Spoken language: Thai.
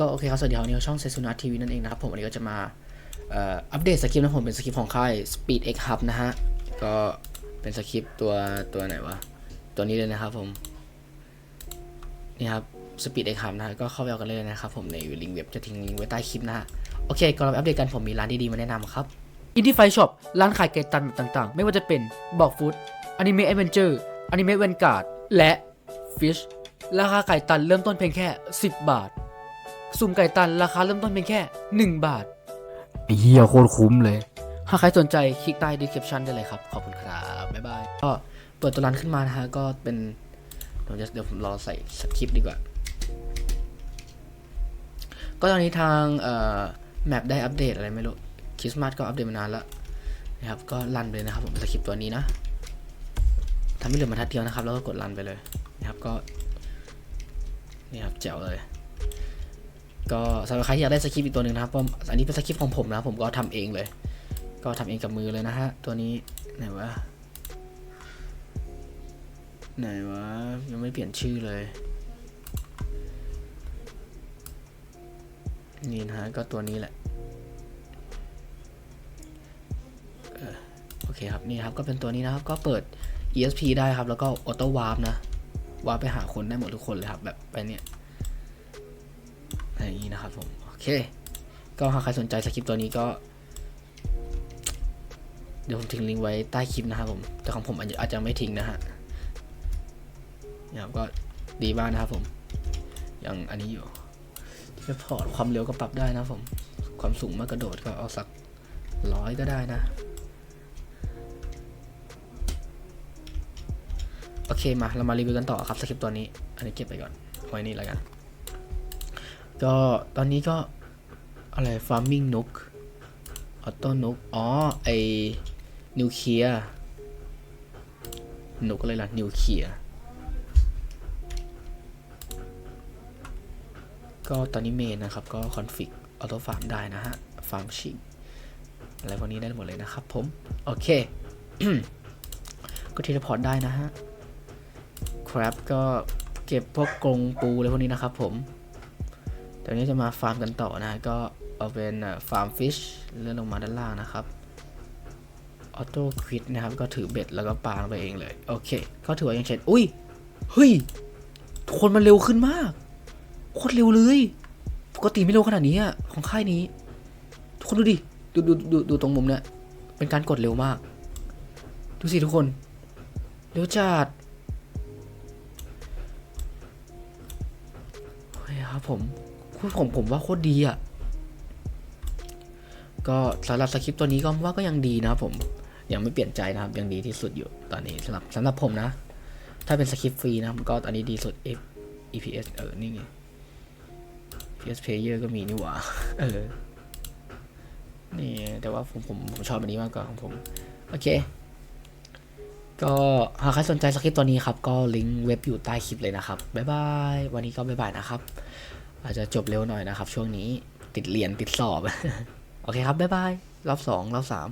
ก็โอเคครับ สวัสดีครับนนี้ก็ช่องเซซุนัททีวีนั่นเองนะครับ ผมวันนี้ก็จะมาอัปเดตสคริปต์นะผมเป็นสคริปต์ของค่าย Speed X Hub นะฮะ ก็เป็นสคริปต์ตัวตัวไหนวะ ตัวนี้เลยนะครับผม นี่ครับ Speed X Hub นะฮะ ก็เข้าไปเอากันเลยนะครับผมในลิงก์เว็บจะทิ้งลิงก์ไว้ใต้คลิปนะฮะ โอเคก่อนเราไปอัปเดตกันผมมีร้านดีๆมาแนะนำครับอินดี้ไฟช็อปร้านขายไก่ตันแบบต่างๆ ไม่ว่าจะเป็นบอกฟู้ดอนิเมะแอดเวนเจอร์อนิเมะแวนการ์ดและฟิชราคาไก่ตันเริ่มต้นเพียงแค่ 10 บาท สุ่มไก่ตันราคาเริ่มต้นเพียงแค่ 1 บาทไอ้เหี้ยโคตรคุ้มเลยหากใครสนใจคลิกใต้ description ได้เลยครับ ขอบคุณครับ บ๊ายบาย ก็เปิดตัวร้านขึ้นมานะฮะ ก็เป็น เดี๋ยวจะเดี๋ยวผมรอใส่สคริปต์ดีกว่า ก็ตอนนี้ทางเอ่อแมปได้อัปเดตอะไรไม่รู้ คริสต์มาสก็อัปเดตมานานแล้วนะครับ ก็รันไปเลยนะครับผมสคริปต์ตัวนี้นะทำให้เหลือมาทัดเดียวนะครับ แล้วก็กดรันไปเลยนะครับ ก็นี่ครับแจ๋วเลย ก็สำหรับใครที่อยากได้สคริปต์อีกตัวหนึ่งนะครับเพราะอันนี้เป็นสคริปต์ของผมนะผมก็ทำเองเลย ก็ทำเองกับมือเลยนะฮะตัวนี้ไหนวะไหนวะยังไม่เปลี่ยนชื่อเลยนี่นะฮะก็ตัวนี้แหละโอเคครับนี่ครับก็เป็นตัวนี้นะครับก็เปิด ESP ได้ครับ แล้วก็ออโต้วาร์ปนะวาร์ปไปหาคนได้หมดทุกคนเลยครับแบบไปเนี่ย นะครับผมโอเค ก็หากใครสนใจสคริปต์ตัวนี้ก็ เดี๋ยวผมทิ้งลิงก์ไว้ใต้คลิปนะครับผม แต่ของผมอาจจะไม่ทิ้งนะฮะเนี่ยก็ดีมากนะครับผม อย่างอันนี้อยู่ที่พอร์ตความเร็วก็ปรับได้นะผม ความสูงมากกระโดดก็เอาสักร้อยก็ได้นะ โอเคมาเรามารีวิวกันต่อครับสคริปต์ตัวนี้ อันนี้เก็บไปก่อนเอาไว้นี่แล้วกัน ก็ตอนนี้ก็อะไร farming nook auto nook อ๋อ ไอนิวเคลียร์นกอะไรล่ะ นิวเคลียร์ก็ตอนนี้เมนนะครับ ก็คอนฟิกออโต้ฟาร์มได้นะฮะ ฟาร์มชิงอะไรพวกนี้ได้หมดเลยนะครับผม โอเค ก็เทเลพอร์ตได้นะฮะ ครับก็เก็บพวกกรงปูอะไรพวกนี้นะครับผม เดี๋ยวนี้จะมาฟาร์มกันต่อนะ ก็เอาเป็นฟาร์มฟิชเลื่อนลงมาด้านล่างนะครับออโต้ควิดนะครับ ก็ถือเบ็ดแล้วก็ปาลงไปเองเลย โอเค ก็ถือว่ายังเช็ดอุ้ย เฮ้ย คนมันเร็วขึ้นมาก โคตรเร็วเลย ปกติไม่เร็วขนาดนี้อะของค่ายนี้ ทุกคนดูดิ ดูดูดูดูตรงมุมเนี้ยเป็นการกดเร็วมาก ดูสิทุกคน เร็วจัดเฮ้ยครับผม ผมผมว่าโคตรดีอะก็สำหรับสคริปต์ตัวนี้ก็ว่าก็ยังดีนะผมยังไม่เปลี่ยนใจนะครับ ยังดีที่สุดอยู่ตอนนี้สำหรับสำหรับผมนะ ถ้าเป็นสคริปต์ฟรีนะก็อันนี้ดีสุด F EPS เออ นี่ไง PS Player ก็มีนี่หว่า เออ นี่ แต่ว่าผมผมผมชอบอันนี้มากกว่าของผม โอเค ก็หากใครสนใจสคริปต์ตัวนี้ครับ ก็ลิงก์เว็บอยู่ใต้คลิปเลยนะครับ บ๊ายบาย วันนี้ก็บ๊ายบายนะครับ อาจจะจบเร็วหน่อยนะครับ ช่วงนี้ติดเรียนติดสอบ โอเคครับ บ๊ายบาย รอบสองรอบสาม